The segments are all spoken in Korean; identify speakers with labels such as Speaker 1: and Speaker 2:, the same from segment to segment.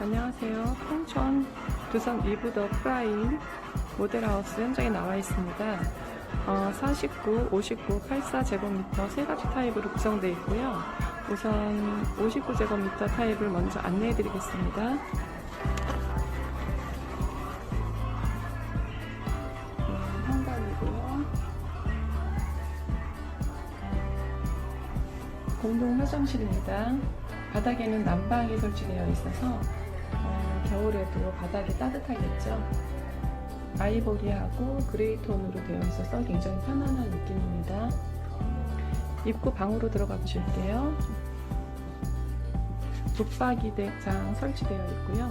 Speaker 1: 안녕하세요. 통천 두산 이브더 프라임 모델하우스 현장에 나와 있습니다. 어, 49, 59, 84제곱미터 세 가지 타입으로 구성되어 있고요. 우선 59제곱미터 타입을 먼저 안내해 드리겠습니다. 음, 현관이고요. 공동 화장실입니다. 바닥에는 난방이 설치되어 있어서 어, 겨울에도 바닥이 따뜻하겠죠. 아이보리하고 그레이 톤으로 되어 있어서 굉장히 편안한 느낌입니다. 입구 방으로 들어가 보실게요. 붙박이 대장 설치되어 있고요.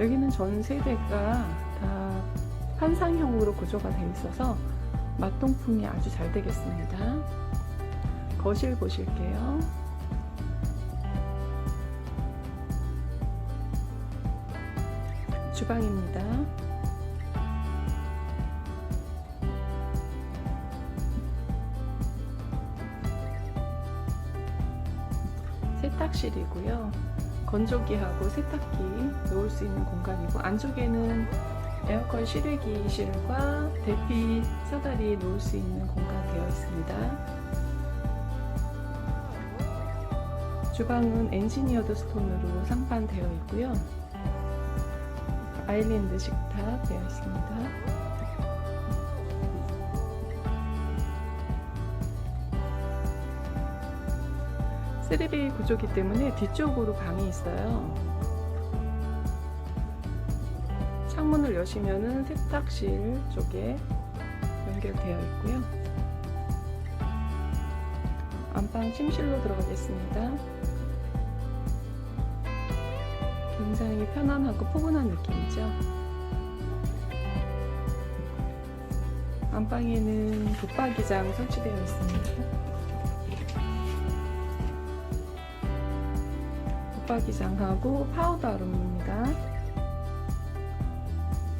Speaker 1: 여기는 전 세대가 다 판상형으로 구조가 되어 있어서 맞동풍이 아주 잘 되겠습니다. 거실 보실게요. 주방입니다. 세탁실이고요. 건조기하고 세탁기 놓을 수 있는 공간이고 안쪽에는 에어컨 실외기실과 대피 사다리 놓을 수 있는 공간 되어 있습니다. 주방은 엔지니어드 스톤으로 상판되어 있고요. 아일랜드 식탁 되어 있습니다. 쓰리베이 구조기 때문에 뒤쪽으로 방이 있어요. 창문을 여시면은 세탁실 쪽에 연결되어 있고요. 안방 침실로 들어가겠습니다. 굉장히 편안하고 포근한 느낌이죠. 안방에는 붙박이장 설치되어 있습니다. 붙박이장하고 파우더 아룸입니다.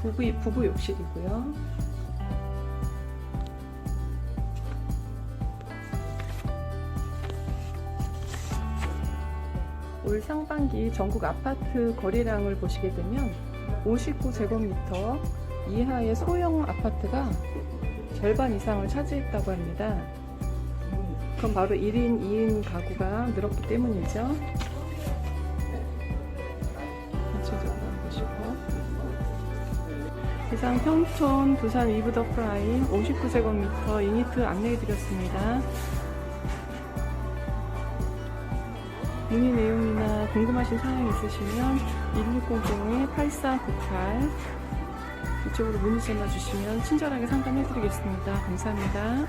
Speaker 1: 부부, 부부 욕실이고요. 올 상반기 전국 아파트 거래량을 보시게 되면 59제곱미터 이하의 소형 아파트가 절반 이상을 차지했다고 합니다. 그건 바로 1인, 2인 가구가 늘었기 때문이죠. 이상 평촌 부산 위브더 프라임 59제곱미터 유니트 안내해 드렸습니다. 문의 내용이나 궁금하신 사항 있으시면 1600-8498 이쪽으로 문의 전화 주시면 친절하게 상담해 드리겠습니다. 감사합니다.